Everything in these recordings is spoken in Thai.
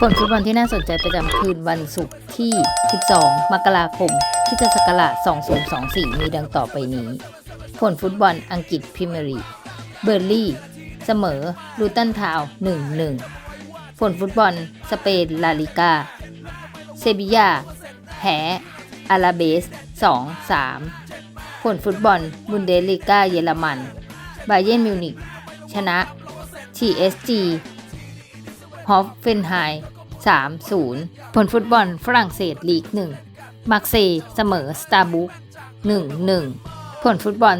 ผลฟุตบอลที่น่าสนใจประจำคืนวันศุกร์ที่ 12 มกราคมคริสตศักราช2024 มีดังต่อไปนี้ ผลฟุตบอลอังกฤษพรีเมียร์ลีก เบอร์ลี่ เสมอ ลูตันทาว1-1 ผลฟุตบอลสเปนลาลิกา เซบียาแพ้อาราเบส 2-3 ผลฟุตบอลบุนเดสลิก้าเยอรมัน บาเยนมิวนิกชนะ TSG ฮอฟเฟนไฮ3-0 ผลฟุตบอลฝรั่งเศสลีก 1 มาร์เซย์เสมอสตาร์บุก1-1 ผลฟุตบอล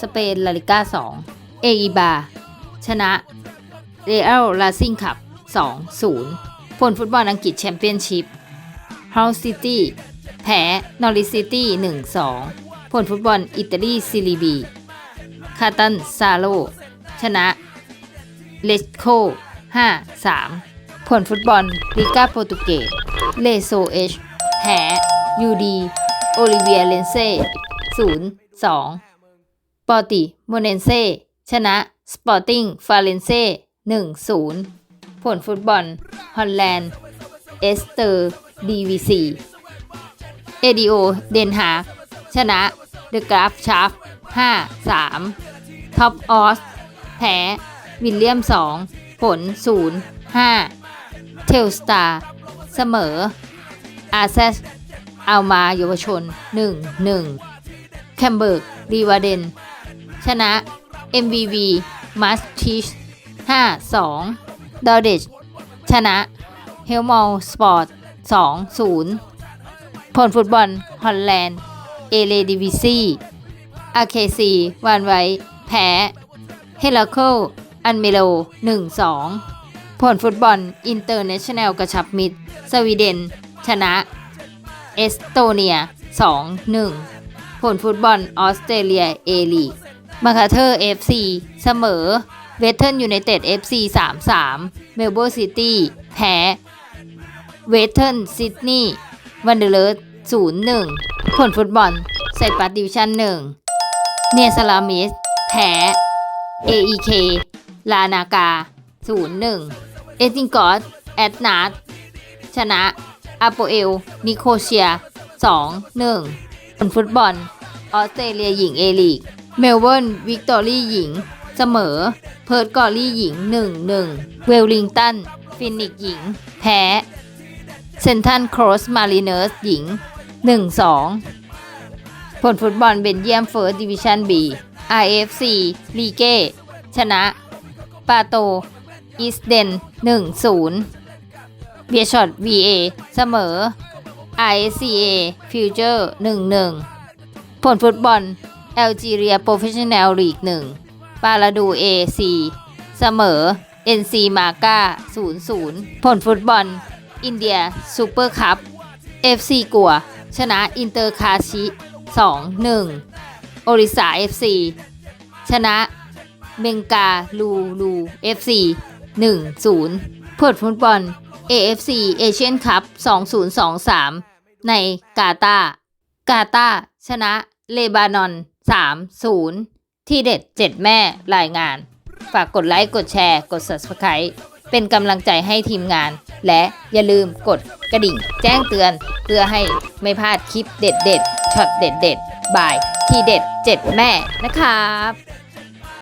สเปนลาลิก้า 2 เออีบา ชนะเรอัลลาซิงคับ2-0 ผลฟุตบอลอังกฤษแชมเปี้ยนชิพฮา s ซิตี้แพ้นอริซิตี้1-2 ผลฟุตบอลอิตาลีซีรีบี คาตันซาโล ชนะเลสโค 5-3 ผลฟุตบอลลิกาโปรตุเกสเลโซเอชแพ้ยูดีโอลิเวียเลนเซ่0-2ปอติโมเนนเซ่ชนะ สปอร์ติ้งฟาเรนเซ่1-0ผลฟุตบอล ฮอลแลนด์ เอสเตอร์ดีวีซีเอดิโอ เดนฮาชนะ เดอะกราฟชาร์ฟ5-3ท็อปออสแพ้ วิลเลียม2 ผล 0 5 เทลสตาร์เสมอ อาเซสเอามาเยาวชน 1 1 แคมเบิร์กรีวาเดน ชนะ MVV มัสทิช5 2 ดอเดช ชนะ เฮลมอลสปอร์ต 2 0 ผลฟุตบอล ฮอลแลนด์ เอเลดิวิซีอาเคซีวานไว้แพ้ เฮลโค อันเมโล 1-2 ผลฟุตบอล อินเตอร์เนชั่นแนลกระชับมิตร สวีเดน ชนะ เอสโตเนีย 2-1 ผลฟุตบอลออสเตรเลียเอลีกมาคาเธอร์ FC เสมอ เวสเทิร์นยูไนเต็ด FC 3-3เมลโบร์นซิตี้แพ้ เวสเทิร์นซิดนีย์วันเดอร์เลส0-1ผลฟุตบอลไซตปัสดิวชั่น1เนียสลามิสแพ้ AEK ลานากา 0-1 เอติงกอสแอดนาร์ชนะอาโปเอล นิโคเชีย 2-1ผลฟุตบอล ออสเตรเลียหญิงเอลีก เมลเบิร์น วิกตอรี่หญิง เสมอ เพิร์ตกอรี่หญิง 1-1 เวลลิงตัน ฟินิกหญิง แพ้เซนทันครอสมารีเนอร์สหญิง 1-2 ผลฟุตบอลเบนเยียมเฟิร์สดิวิชั่น B RFC ลีเก้ชนะ ปาโตอิสเดน1-0เบียช็อต VA เสมอ ICA Future 1-1 ผลฟุตบอลแอลจีเรียโปรเฟชชั่นแนลลีก1ปาลาดู AC เสมอ NC มาก้า0-0 ผลฟุตบอล อินเดียซูเปอร์คัพ FC กัว ชนะอินเตอร์คาชิ 2-1 โอริสา FC ชนะ เบงกาลูลู FC 1-0ผลฟุตบอล AFC เอเชียนคัพ2023 ในกาตากาตาชนะเลบานอน 3-0 ที่เด็ด 7 แม่รายงาน ฝากกดไลค์ กดแชร์ กด Subscribe เป็นกำลังใจให้ทีมงาน และอย่าลืมกดกระดิ่ง แจ้งเตือนเพื่อให้ไม่พลาดคลิปเด็ดๆช็อตเด็ดๆบาย ที่เด็ด 7 แม่นะครับ